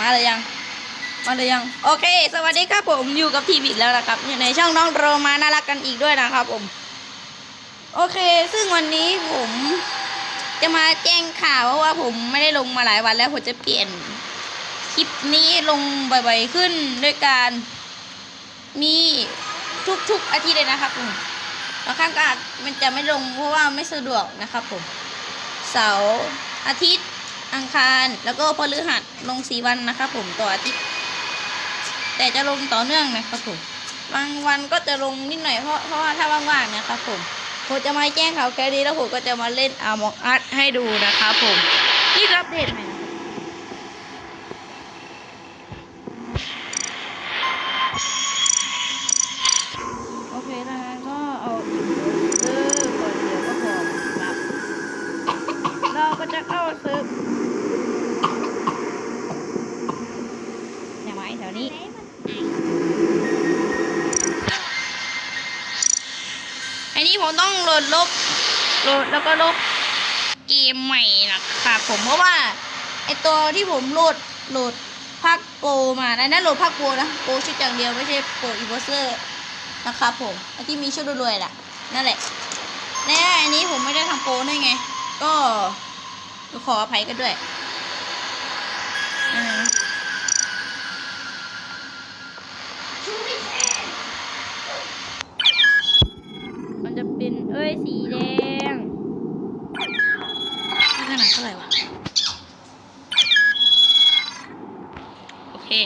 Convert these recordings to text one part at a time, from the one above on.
มาเลยยัง มาเลยยัง โอเค สวัสดีครับผมอยู่กับทีวิตแล้วนะครับ อยู่ในช่องน้องโรมาน่ารักกันอีกด้วยนะครับผม โอเค ซึ่งวันนี้ผมจะมาแจ้งข่าวเพราะว่าผมไม่ได้ลงมาหลายวันแล้วผมจะเปลี่ยนคลิปนี้ลงบ่อยๆขึ้นด้วยการมีทุกๆอาทิตย์เลยนะครับผมบางครั้งก็อาจมันจะไม่ลงเพราะว่าไม่สะดวกนะครับผม เสาร์อาทิตย์ อังคาร แล้วก็พฤหัสลงสีวันนะครับผมต่ออาทิตย์แต่จะลงต่อเนื่องนะครับผมบางวันก็จะลงนิดหน่อยเพราะเพราะว่าถ้าว่างๆนะครับผมผมจะมาแจ้งข่าวแค่นี้แล้วผมก็จะมาเล่นอามองอัดให้ดูนะครับผมนี่คืออัปเดตใหม่โอเคดังนั้นก็เอาอินเตอร์ก่อนเดี๋ยวก็พอครับ เราก็จะเข้าเซิร์ฟ ลดลบโหลดแล้วก็ลบเกมใหม่นะครับผมเพราะว่าไอตัวที่ผมโหลดโหลดภาคโปมานะนั่นโหลดภาคโปนะโปชุดอย่างเดียวไม่ใช่โปอีโวเซอร์นะครับผมไอที่มีชุดรวยๆแหละนั่นแหละแน่อันนี้ผมไม่ได้ทำโปได้ไง ก็ขออภัยกันด้วย เค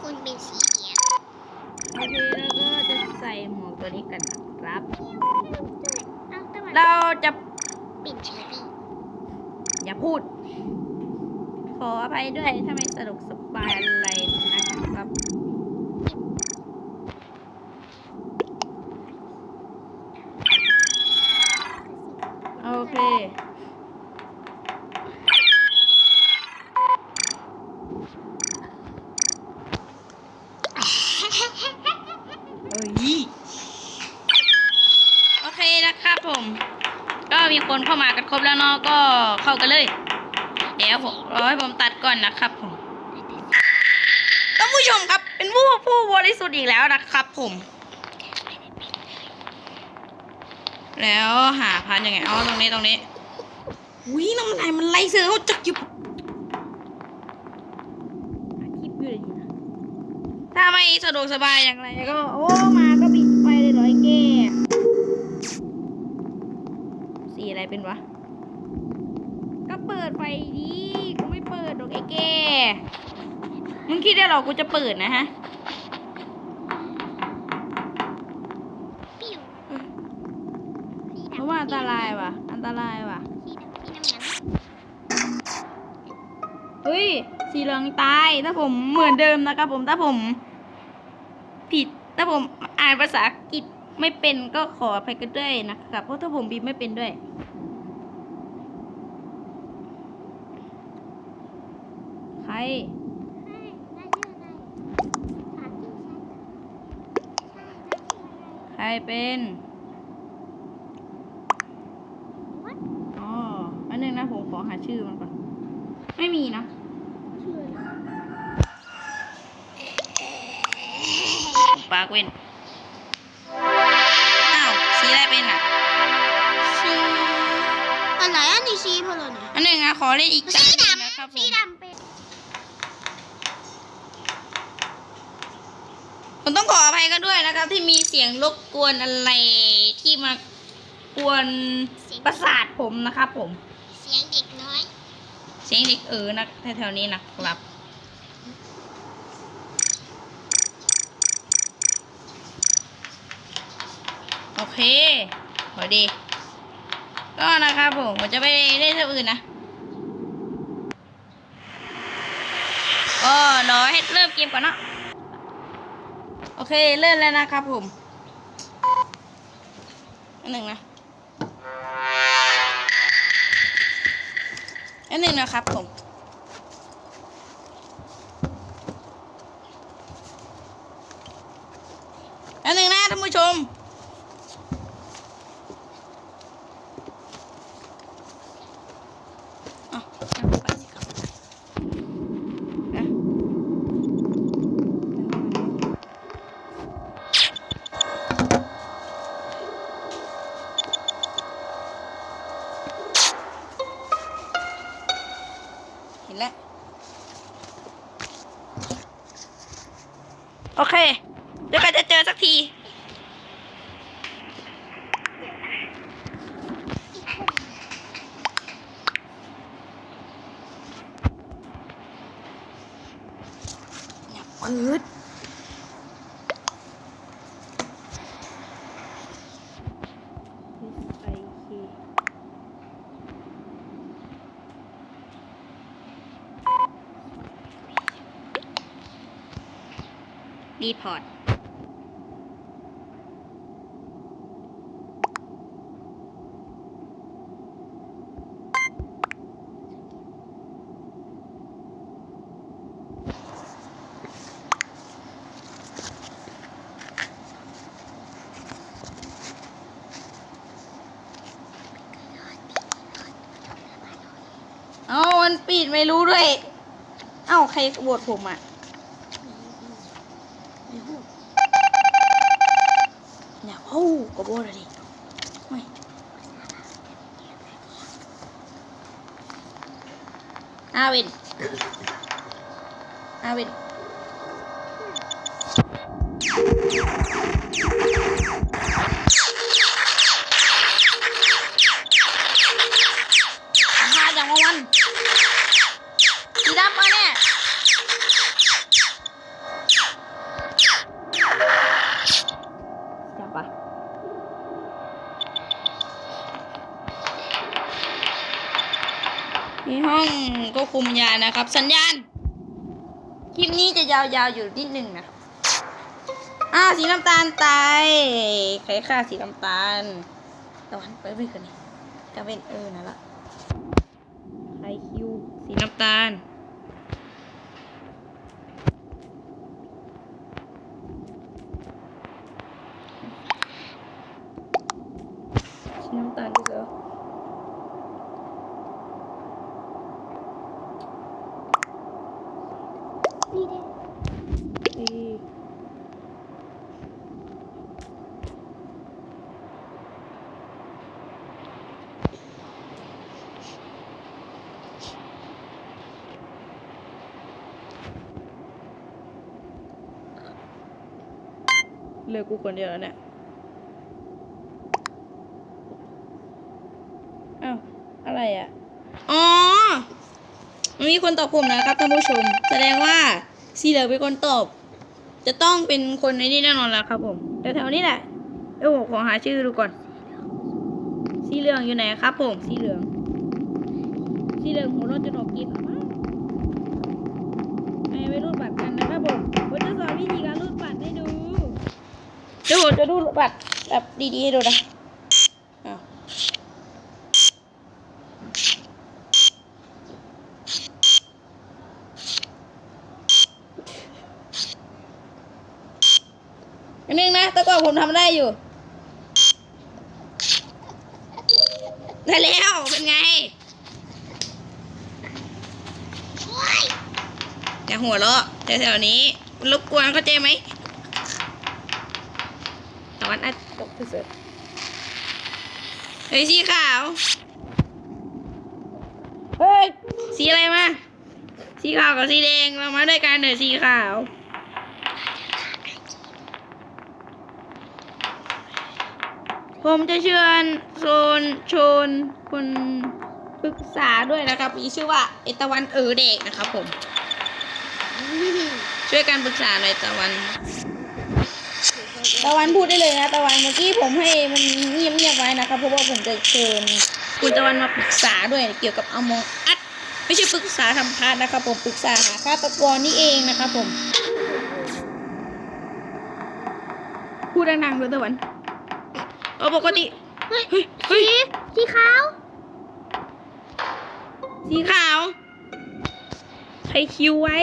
คุณเป็นสีเขียวโอเคแล้วก็จะใส่หมวกตัวนี้กันนะครับ เราจะเป็นเชอรี่อย่าพูด ขออภัยด้วยถ้าไม่สะดวกสบายอะไรนะครับโอเค เอ้ยโอเคนะครับผม ก็มีคน เข้ามากันครบแล้วเนาะก็เข้ากันเลย เดี๋ยวผมรอให้ผมตัดก่อนนะครับผมท่านผู้ชมครับ เป็นผู้ผู้บริสุทธิ์อีกแล้วนะครับผม แล้วหาพันยังไงอ๋อตรงนี้ตรงนี้วิน้ำลายมันไล่เสือเขาจักอยู่อาคลิปอยู่เลยนะถ้าไม่สะดวกสบายอย่างไรก็ โอ้มาก็ปิดไฟเลยร้อยแก้สี อะไรเป็นวะ ก็เปิดไฟดีกูไม่เปิดดอกไอ้แกมึงคิดได้หรอกูจะเปิดนะฮะปิ้วสีเพดำราะว่าอันตรายว่ะ อันตรายว่ะสีดำสีน้ำเงินเฮ้ย สีเหลืองตาย ถ้าผมเหมือนเดิมนะครับผม ถ้าผม ผิด ถ้าผมอ่านภาษาอังกฤษ ไม่เป็นก็ขออภัยกันด้วยนะครับเพราะถ้าผมพิมพ์ไม่เป็นด้วย ใคร ใครเป็นอ๋ออันนึงนะผมขอหาชื่อมันก่อน ไม่มีนะปากเว้น เป็นอะสีอะไรอันนี้สีเพลเนี่ยอันหนึ่งอะขอเล่นอีกสีตาหนึ่งดำนะครับผสีมดำเป็นผมต้องขออภัยกันด้วยนะครับ ที่มีเสียงรบกวนอะไรที่มากวนประสาทผมนะครับผม เสียงเด็กน้อย เสียงเด็กเออนะแถวๆนี้นะครับ โอเคพอดี ก็นะครับผมผมจะไปเล่นเท่าอื่นนะ ก็รอให้เริ่มเกมก่อนเนาะ โอเคเริ่มแล้วนะครับผมอันหนึ่งนะอันหนึ่งนะครับผมอันหนึ่งนะท่านผู้ชม ปืดรีพอร์ต ปิดไม่รู้ด้วย เอ้าใครโหวตผมอะอย่าอู้ก็โหวตเลยดิไม่อาวินอาวิน มีห้องก็คุมยานะครับ สัญญาณ คลิปนี้จะยาวๆอยู่นิดหนึ่งนะอ่าสีน้ำตาลตายใครฆ่าสีน้ำตาลตะวันไปไม่คนนี้จะเป็นเออนั่นละไอคิวสีน้ำตาล สีน้ำตาลดีกว่า นี่เด้ ดีเห ลือกูคนเดียวแล้วเนี่ยอ้าวอะไรอะ อ๋อมันมีคนตอบผมนะครับท่านผู้ชม แสดงว่าสีเหลืองเป็นคนตอบ จะต้องเป็นคนในนี้แน่นอนแล้วครับ ผมแต่แถวนี้แหละเดี๋ยวผมขอหาชื่อดูก่อน สีเหลืองอยู่ไหนครับ ผม สีเหลือง สีเหลืองหัวราะจะดอกกินออ ดี๋ยวผมจะรูบัตรแบบดีๆดูนะอ้าวอันนึงนะแต่ก่อนผมทำได้อยู่ ได้แล้ว เป็นไงอยอย่าหัวเราะแถวๆนี้รบกวนเข้าใจไหม ตะวันอัดตกเสือเฮ้ยสีขาว เฮ้ย สีอะไรมา สีขาวกับสีแดงเรามาด้วยกันเถอะสีขาว ผมจะเชิญโซนโชนคนปรึกษาด้วยนะครับมีชื่อว่าเอตะวันเออเด็กนะครับผม ช่วยกันปรึกษาหน่อยตะวัน ตะวันพูดได้เลยนะตะวันเมื่อกี้ผมให้มันเงียบเงียบๆไว้นะครับเพราะว่าผมจะเชิญคุณตะวันมาปรึกษาด้วยเกี่ยวกับอมองอัดไม่ใช่ปรึกษาทำพาร์ทนะครับผมปรึกษาหาฆาตกรนี่เองนะครับผม พูดดังๆด้วยตะวันเอาปกติเฮ้ยเฮ้ยเฮ้ยสีขาว สีขาวใครคิวไว้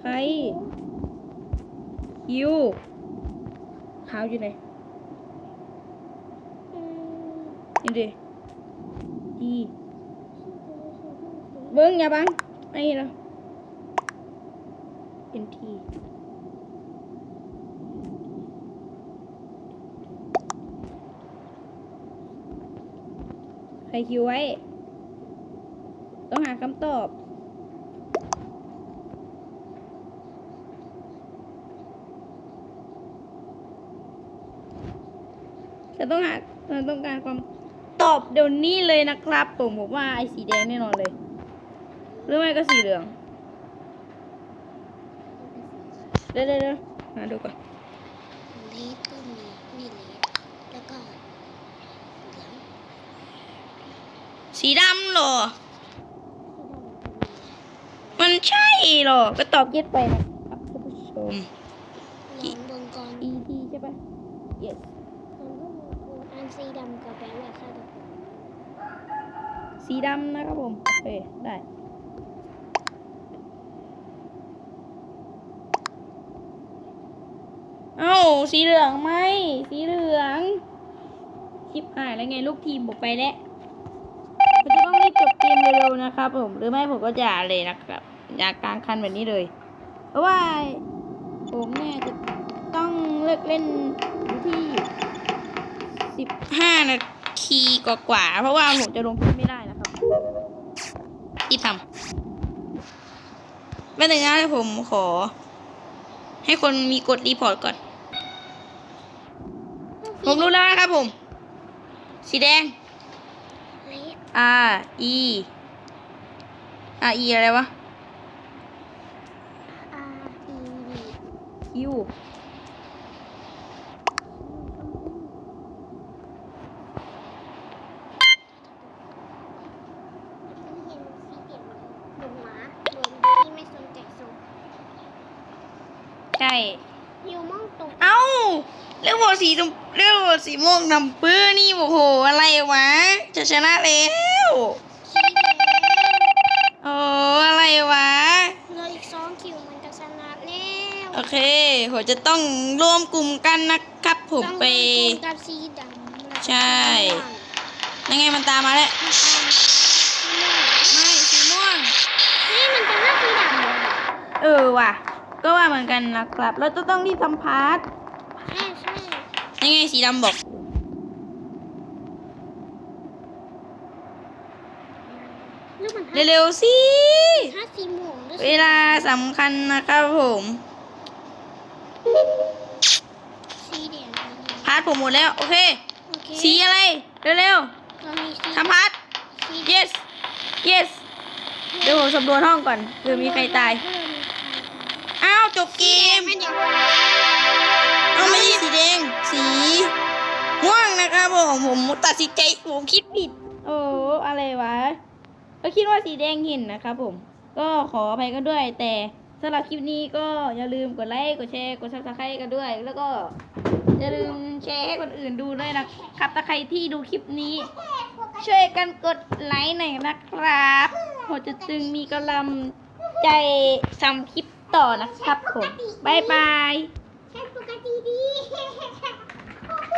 ใคร คิวขาวอยู่ไหนนี่ดิดีเบิ้งอย่าบังไอ้ละเป็นทีใครคิวไว้ ต้องหาคำตอบ จะต้องหาเราต้องการความตอบเดี๋ยวนี้เลยนะครับ ผมผมว่าไอ้สีแดงแน่นอนเลย หรือไม่ก็สีเหลืองเดี๋ยวเดี๋ยวเดี๋ยวหาดูก่อนเลสก็มีนี่เลสแล้วก็เหลืองสีดำเหรอ มันใช่เหรอ ก็ตอบยึดไปนะครับท่านผู้ชม ลองเบิ่งก่อน E T ใช่ปะ yes อันสีดำกับแบงค์แบบฆาตกร สี ดำนะครับผมโอเคได้เอ้าสีเหลืองไหมสีเหลืองชิปหายแล้วไงลูกทีมบอกไปแล้วเราจะต้องรีบจบเกมเร็วๆนะครับ ผมหรือไม่ผมก็จะเลยนะครับอยากกลางคันแบบนี้เลย เพราะว่า ผมเนี่ยจะต้องเลิกเล่นที่สิบห้านาทีกว่าๆเพราะว่าผมจะลงคลิปไม่ได้ รับที่ทำแป๊บนึงนะผมขอ ให้คนมีกดรีพอร์ตก่อน ผมรู้แล้วนะครับผม สีแดงเลส R E R E อะไรวะ R E D Q เห็นสีเปลี่ยนห นุ่มหมาโดนที่ไม่สนใจส่งใช่อยู่มองตรงเอ้าเรื่องบอกสีชมเรื่องบอกสีม่วงนำปื้อนี่โอ้โหอะไรวะ จะชนะแล้วสีแดงโอ้อะไรวะเหลืออีกสองคิวมันจะชนะแล้วโอเคผมจะต้องรวมกลุ่มกันนะครับผมไปต้องลงทุนกับสีดำแล้วก็ใช่สีม่วงยังไงมันตามมาแล้วมันตามสีม่วงไม่สีม่วง นี่มันจะน่าสีดำเลยเออว่ะ ก็ว่าเหมือนกันนะครับ เราจะต้องรีบทำพาร์ทใช่ใช่ยังไงสีดำบอก ลูกมันห้าเร็วๆสิ ห้าสีม่วงหรือเวลาสำคัญนะครับผมสีแดงพาร์ทผมหมดแล้ว โอเค โอเคสีอะไร เร็วตอนนี้สีๆทำพาร์ท สี yes yes เดี๋ยวผมสำรวจห้องก่อนเผื่อมีใครตาย อ้าวจบเกมไม่เดี๋ยวเอาไม่ใช่สีแดง สีม่วงนะครับผมผมตัดสินใจผมคิดผิด โอ้อะไรวะ ก็คิดว่าสีแดงเห็นนะครับผม ก็ขออภัยกันด้วย แต่สำหรับคลิปนี้ก็อย่าลืมกดไลค์ กดแชร์ กดซับสไครต์กันด้วย แล้วก็อย่าลืมแชร์ให้คนอื่นดูด้วยนะครับถ้าใครที่ดูคลิปนี้ ช่วยกันกดไลค์หน่อยนะครับผมจะจึงมีกำลังใจทำคลิปต่อนะครับผมบายบาย ใช้ปกติดี